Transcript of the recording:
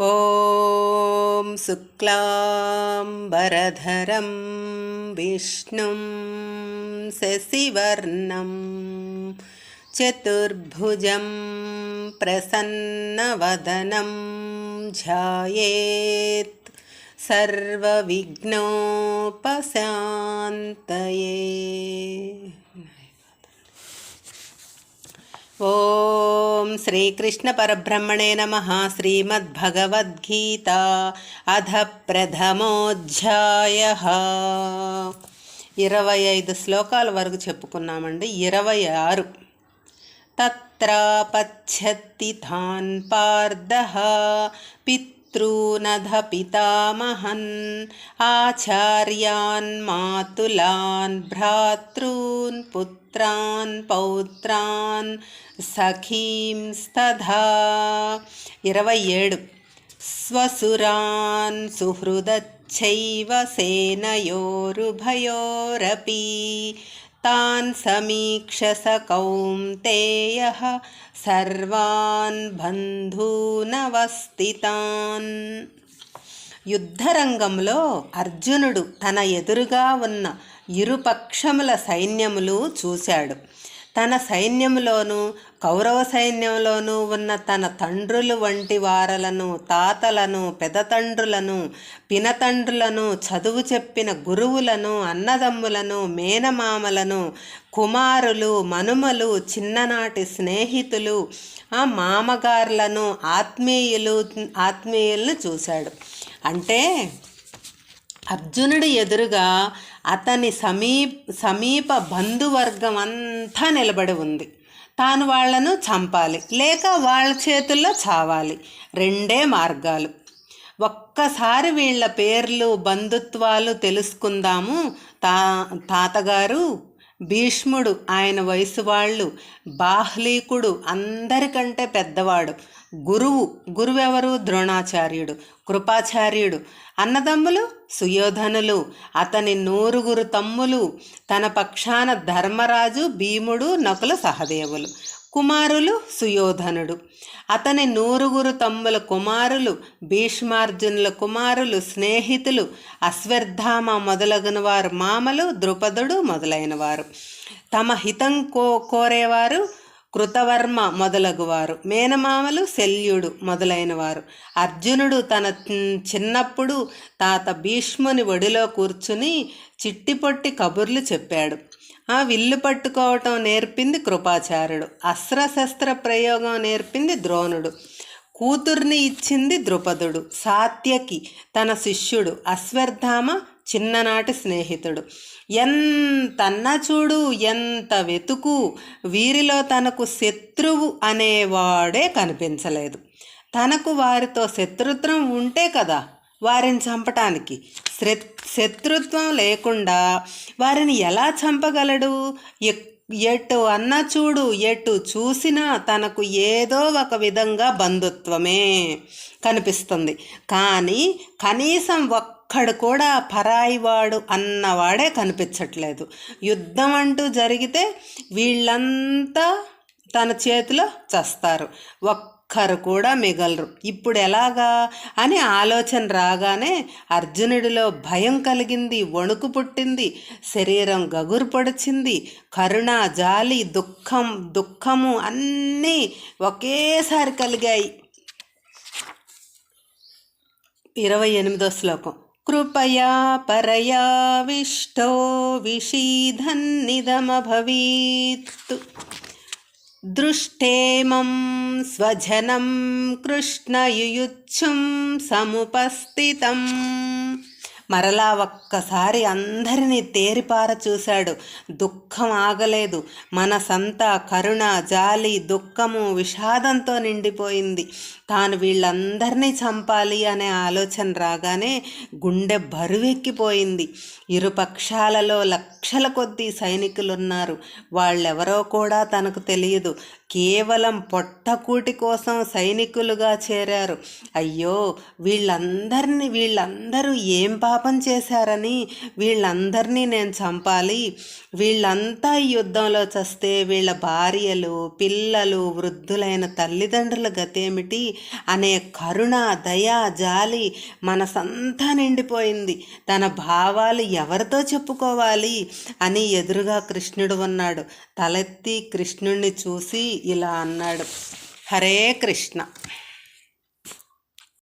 ॐ शुक्लाम्बरधरं विष्णुं शशिवर्णं चतुर्भुजं प्रसन्नवदनं ध्यायेत्। सर्वविघ्नोपशान्तये ఓం శ్రీకృష్ణ పరబ్రహ్మణే నమ. శ్రీమద్భగవద్గీత అధ ప్రథమోధ్యాయ. ఇరవై ఐదు శ్లోకాల వరకు చెప్పుకున్నామండి. ఇరవై ఆరు. తత్ర పశ్యత్తి తాన్ పిత్ పితॄనధ పితామహన్ ఆచార్యాన్ మాతులాన్ భ్రాతॄన్ పుత్రాన్ పౌత్రాన్ సఖీంస్తథా ఇరవై ఏడు స్వసురాన్ సుహృదచ్చైవ సేనయోరుభయోరపి తాన్ సమీక్ష స కౌంతేయ సర్వాన్ బంధూనవస్థితాన్ యుద్ధరంగంలో అర్జునుడు తన ఎదురుగా ఉన్న ఇరుపక్షముల సైన్యములు చూశాడు. తన సైన్యంలోనూ కౌరవ సైన్యంలోనూ ఉన్న తన తండ్రులు వంటి వారలను తాతలను పెదతండ్రులను పినతండ్రులను చదువు చెప్పిన గురువులను అన్నదమ్ములను మేనమామలను కుమారులు మనుమలు చిన్ననాటి స్నేహితులు ఆ మామగారులను ఆత్మీయులు ఆత్మీయులను చూశాడు. అంటే అర్జునుడి ఎదురుగా అతని సమీప సమీప బంధువర్గం అంతా నిలబడి ఉంది. తాను వాళ్ళను చంపాలి లేక వాళ్ళ చేతుల్లో చావాలి. రెండే మార్గాలు. ఒక్కసారి వీళ్ళ పేర్లు బంధుత్వాలు తెలుసుకుందాము. తా తాతగారు భీష్ముడు ఆయన వయసు వాళ్ళు బాహ్లీకుడు అందరికంటే పెద్దవాడు. గురువు. గురువెవరు? ద్రోణాచార్యుడు. కృపాచార్యుడు. అన్నదమ్ములు? సుయోధనులు. అతని నూరుగురు తమ్ములు. తన పక్షాన ధర్మరాజు భీముడు నకుల సహదేవులు. కుమారులు? సుయోధనుడు. అతని నూరుగురు తమ్ముల కుమారులు. భీష్మార్జునుల కుమారులు స్నేహితులు. అశ్వర్ధామ మొదలగిన వారు మామలు. ద్రుపదుడు మొదలైనవారు. తమ హితం కో కోరేవారు కృతవర్మ మొదలగువారు. మేనమామలు శల్యుడు మొదలైనవారు. అర్జునుడు తన చిన్నప్పుడు తాత భీష్ముని ఒడిలో కూర్చుని చిట్టిపొట్టి కబుర్లు చెప్పాడు. ఆ విల్లు పట్టుకోవటం నేర్పింది కృపాచార్యుడు. అస్త్రశస్త్ర ప్రయోగం నేర్పింది ద్రోణుడు. కూతుర్ని ఇచ్చింది ద్రుపదుడు. సాత్యకి తన శిష్యుడు అశ్వర్ధామ చిన్ననాటి స్నేహితుడు. ఎంతన్నా చూడు ఎంత వెతుకు వీరిలో తనకు శత్రువు అనేవాడే కనిపించలేదు. తనకు వారితో శత్రుత్వం ఉంటే కదా వారిని చంపటానికి. శత్రుత్వం లేకుండా వారిని ఎలా చంపగలడు? ఎటు అన్న చూడు ఎటు చూసినా తనకు ఏదో ఒక విధంగా బంధుత్వమే కనిపిస్తుంది. కానీ కనీసం ఒక్కడు కూడా పరాయివాడు అన్నవాడే కనిపించట్లేదు. యుద్ధం అంటూ జరిగితే వీళ్ళంతా తన చేతిలో చస్తారు. ఒక్కరు కూడా మిగలరు. ఇప్పుడు ఎలాగా? అని ఆలోచన రాగానే అర్జునుడిలో భయం కలిగింది వణుకు పుట్టింది శరీరం గగురు పొడిచింది కరుణ జాలి దుఃఖం దుఃఖము అన్నీ ఒకేసారి కలిగాయి. ఇరవై ఎనిమిదో శ్లోకం. కృపయా పరయా విష్టో విషీధన్నిదమభవీత్ దృష్టేమం స్వజనం కృష్ణయుయుచ్ఛుం సముపస్థితం మరలా ఒక్కసారి అందరినీ తేరిపార చూశాడు. దుఃఖం ఆగలేదు. మనసంతా కరుణ జాలి దుఃఖము విషాదంతో నిండిపోయింది. తాను వీళ్ళందరినీ చంపాలి అనే ఆలోచన రాగానే గుండె బరువెక్కిపోయింది. ఇరుపక్షాలలో లక్షల కొద్దీ సైనికులున్నారు. వాళ్ళెవరో కూడా తనకు తెలియదు. కేవలం పొట్టకూటి కోసం సైనికులుగా చేరారు. అయ్యో వీళ్ళందరినీ వీళ్ళందరూ ఏం పాపం చేశారని వీళ్ళందరినీ నేను చంపాలి. వీళ్ళంతా ఈ యుద్ధంలో చస్తే వీళ్ళ భార్యలు పిల్లలు వృద్ధులైన తల్లిదండ్రుల గతేమిటి అనే కరుణ దయ జాలి మనసంతా నిండిపోయింది. తన భావాలు ఎవరితో చెప్పుకోవాలి అని ఎదురుగా కృష్ణుడు ఉన్నాడు. తలెత్తి కృష్ణుణ్ణి చూసి ఇలా అన్నాడు. హరే కృష్ణ.